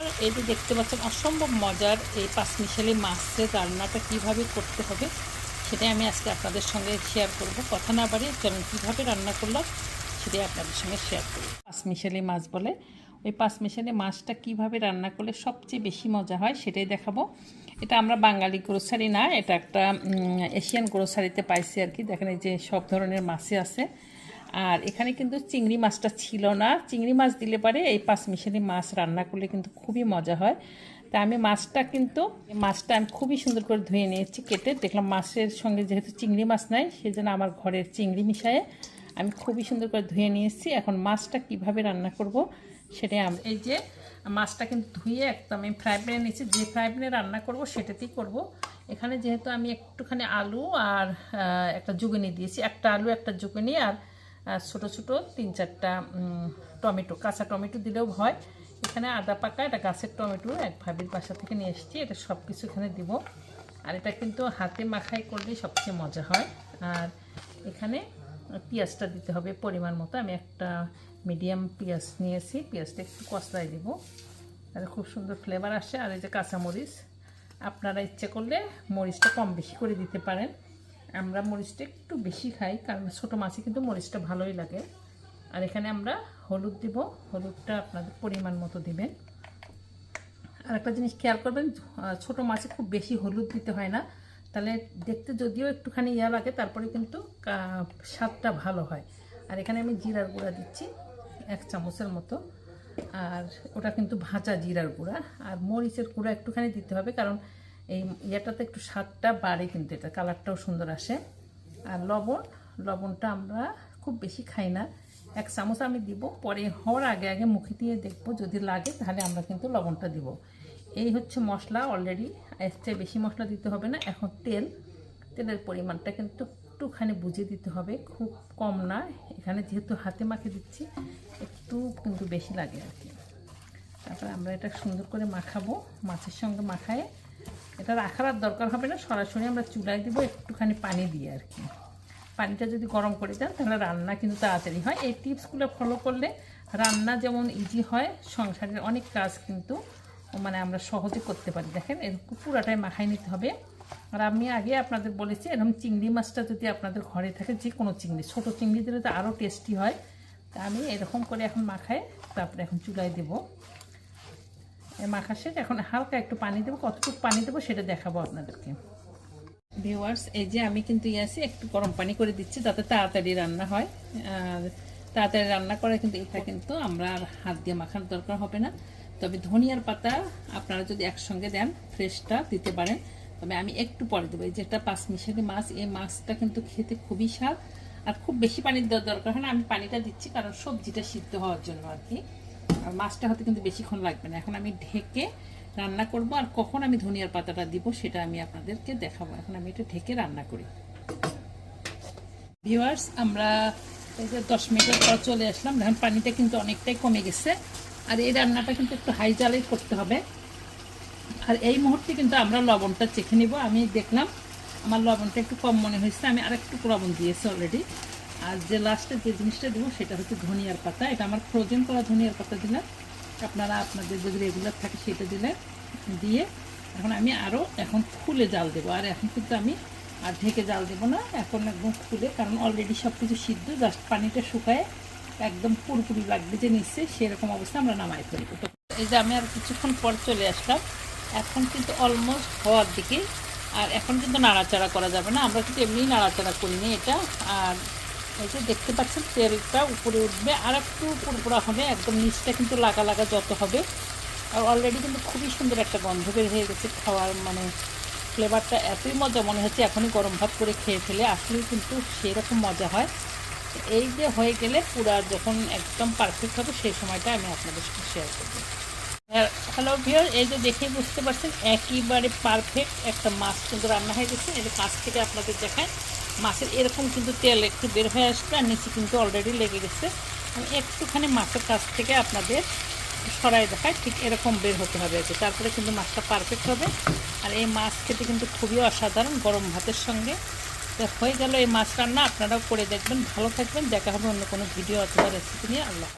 এই যে দেখতে পাচ্ছেন অসম্ভব মজার এই পাঁচমিশালি মাছের রান্নাটা কীভাবে করতে হবে সেটাই আমি আজকে আপনাদের সঙ্গে শেয়ার করব। কথা না বাড়িয়ে চলুন কীভাবে রান্না করলাম, সেটাই আপনাদের সঙ্গে শেয়ার করব। পাঁচমিশালি মাছ বলে। ওই পাঁচমিশালি মাছটা কীভাবে রান্না করলে সবচেয়ে বেশি মজা হয় সেটাই দেখাবো। এটা আমরা বাঙালি গ্রোসারি না, এটা একটা এশিয়ান গ্রোসারিতে পাইছি আর কি। দেখেন এই যে সব ধরনের মাছই আছে। আর এখানে কিন্তু চিংড়ি মাছটা ছিল না। চিংড়ি মাছ দিলে পারে এই পাঁচ মিশালি মাছ রান্না করলে কিন্তু খুবই মজা হয়। তা আমি মাছটা কিন্তু, মাছটা আমি খুবই সুন্দর করে ধুয়ে নিয়েছি, কেটে। দেখলাম মাছের সঙ্গে যেহেতু চিংড়ি মাছ নাই সেই জন্য আমার ঘরের চিংড়ি মিশায়ে আমি খুবই সুন্দর করে ধুয়ে নিয়েছি। এখন মাছটা কীভাবে রান্না করব সেটাই আমি, এই যে মাছটা কিন্তু ধুয়ে একদম আমি ফ্রাই প্যানে নিয়েছি। যে ফ্রাই প্যানে রান্না করব সেটাতেই করব। এখানে যেহেতু আমি একটুখানি আলু আর একটা জুগনি দিয়েছি। একটা আলু, একটা জুগনি আর ছোট ছোট তিন চারটা টমেটো, কাঁচা টমেটো দিলেও হয়। এখানে আদা পাকা, এটা গাছের টমেটো, এক ভাবির বাসা থেকে নিয়ে এসেছি। এটা সব কিছু এখানে দিব। আর এটা কিন্তু হাতে মাখাই করলেই সবচেয়ে মজা হয়। আর এখানে পেঁয়াজটা দিতে হবে পরিমাণ মতো। আমি একটা মিডিয়াম পেঁয়াজ নিয়েছি। পেঁয়াজটা একটু কষলায় দিব। আর খুব সুন্দর ফ্লেভার আসে। আর এই যে কাঁচামরিচ, আপনারা ইচ্ছে করলে মরিচটা কম বেশি করে দিতে পারেন। আমরা মরিচটা একটু বেশি খাই, কারণ ছোটো মাছে কিন্তু মরিচটা ভালোই লাগে। আর এখানে আমরা হলুদ দিব। হলুদটা আপনাদের পরিমাণ মতো দিবেন। আর একটা জিনিস খেয়াল করবেন ছোটো মাছে খুব বেশি হলুদ দিতে হয় না। তাহলে দেখতে যদিও একটুখানি ইয়া লাগে, তারপরে কিন্তু স্বাদটা ভালো হয়। আর এখানে আমি জিরার গুঁড়া দিচ্ছি, এক চামচের মতো। আর ওটা কিন্তু ভাজা জিরার গুঁড়া। আর মরিচের গুঁড়া একটুখানি দিতে হবে, কারণ এই ইয়েটাতে একটু স্বাদটা বাড়ে কিন্তু এটা, কালারটাও সুন্দর আসে। আর লবণ, লবণটা আমরা খুব বেশি খাই না। এক চামচ আমি দিব, পরে হওয়ার আগে আগে মুখে দিয়ে দেখব, যদি লাগে তাহলে আমরা কিন্তু লবণটা দিব। এই হচ্ছে মশলা অলরেডি এর চেয়ে বেশি মশলা দিতে হবে না, এখন তেল। তেলের পরিমাণটা কিন্তু একটুখানি বুঝে দিতে হবে, খুব কম না। এখানে যেহেতু হাতে মাখে দিচ্ছি, একটু কিন্তু বেশি লাগে আর কি। তারপরে আমরা এটা সুন্দর করে মাখাবো, মাছের সঙ্গে মাখায়। এটা রাখার আর দরকার হবে না, সরাসরি আমরা চুলায় দিব, একটুখানি পানি দিয়ে আর কি। পানিটা যদি গরম করে দেন, তাহলে রান্না কিন্তু তাড়াতাড়ি হয়। এই টিপসগুলো ফলো করলে রান্না যেমন ইজি হয়, সংসারের অনেক কাজ কিন্তু মানে আমরা সহজে করতে পারি। দেখেন এরকম পুরাটাই মাখায় নিতে হবে। আর আমি আগে আপনাদের বলেছি, এরকম চিংড়ি মাছটা যদি আপনাদের ঘরে থাকে, যে কোনো চিংড়ি, ছোটো চিংড়ি দিলে তো আরও টেস্টি হয়। তা আমি এরকম করে এখন মাখায়, তারপরে এখন চুলায় দেবো। মাখা শেষ এখন হালকা একটু পানি দেবো। কতটুকু পানি দেবো সেটা দেখাবো আপনাদেরকে। ভিউয়ার্স এই যে আমি কিন্তু ইয়াসি একটু গরম পানি করে দিচ্ছি যাতে তাড়াতাড়ি রান্না হয়। আর তাড়াতাড়ি রান্না করে কিন্তু এটা কিন্তু আমরা আর হাত দিয়ে মাখার দরকার হবে না। তবে ধনিয়ার পাতা আপনারা যদি একসঙ্গে দেন ফ্রেশটা দিতে পারেন। তবে আমি একটু পরে দেবো। এই যেটা পাঁচ মিশালি মাছ এই মাছটা কিন্তু খেতে খুবই স্বাদ। আর খুব বেশি পানি দেওয়ার দরকার হয় না। আমি পানিটা দিচ্ছি কারণ সবজিটা সিদ্ধ হওয়ার জন্য আর কি। আর মাছটা হতে কিন্তু বেশিক্ষণ লাগবে না। এখন আমি ঢেকে রান্না করব আর কখন আমি ধনিয়ার পাতাটা দিব সেটা আমি আপনাদেরকে দেখাবো। এখন আমি এটা ঢেকে রান্না করি। ভিউয়ার্স, আমরা এই যে দশ মিনিটের পর চলে আসলাম। এখন পানিটা কিন্তু অনেকটাই কমে গেছে। আর এই রান্নাটা কিন্তু একটু হাই জালেই করতে হবে। আর এই মুহূর্তে কিন্তু আমরা লবণটা চেখে নিব। আমি দেখলাম আমার লবণটা একটু কম মনে হয়েছে। আমি আরেকটু লবণ দিয়েছি অলরেডি আর যে লাস্টে যে জিনিসটা দেবো, সেটা হচ্ছে ধনিয়ার পাতা। এটা আমার ফ্রোজেন করা ধনিয়ার পাতা দিলাম। আপনারা আপনাদের যদি রেগুলার থাকে সেটা দিলে, দিয়ে এখন আমি আরও এখন খুলে জাল দেবো। আর এখন কিন্তু আমি আর ঢেকে জাল দেবো না, এখন একদম খুলে কারণ অলরেডি সব কিছু সিদ্ধ জাস্ট পানিটা শুকায় একদম পুরোপুরি লাগবে যে নিচ্ছে সেরকম অবস্থা আমরা নামাই ফেলব। তো এই যে আমি আর কিছুক্ষণ পর চলে আসলাম। এখন কিন্তু অলমোস্ট হওয়ার দিকে। আর এখন কিন্তু নাড়াচাড়া করা যাবে না। আমরা কিন্তু এমনি নাড়াচাড়া করিনি এটা। আর এই যে দেখতে পাচ্ছেন তেলটা উপরে উঠবে। আর একটু পুরোপুরা হবে, একদম নিচটা কিন্তু লাগা লাগা যত হবে। আর অলরেডি কিন্তু খুবই সুন্দর একটা গন্ধ বের হয়ে গেছে খাওয়ার মানে ফ্লেভারটা এতই মজা মনে হচ্ছে এখনই গরম ভাত করে খেয়ে ফেলে, আসলেই কিন্তু সেরকম মজা হয়। এই যে হয়ে গেলে পুরা যখন একদম পারফেক্ট হবে, সেই সময়টা আমি আপনাদের সাথে শেয়ার করব। হ্যালো ভিওর এই যে দেখে বুঝতে পারছেন, একেবারে পারফেক্ট একটা মাছ কিন্তু রান্না হয়ে গেছে। যে কাছ থেকে আপনাদের দেখায় মাছের এরকম কিন্তু তেল একটু বের হয়ে আসবে আর নিচে কিন্তু অলরেডি লেগে গেছে। আমি একটুখানি মাছের কাছ থেকে আপনাদের সরাই দেখায় ঠিক এরকম বের হতে হবে আর তারপরে কিন্তু মাছটা পারফেক্ট হবে। আর এই মাছ খেতে কিন্তু খুবই অসাধারণ গরম ভাতের সঙ্গে। হয়ে গেল এই মাছ রান্না। আপনারাও করে দেখবেন। ভালো থাকবেন। দেখা হবে অন্য কোনো ভিডিও অথবা রেসিপি নিয়ে। আল্লাহ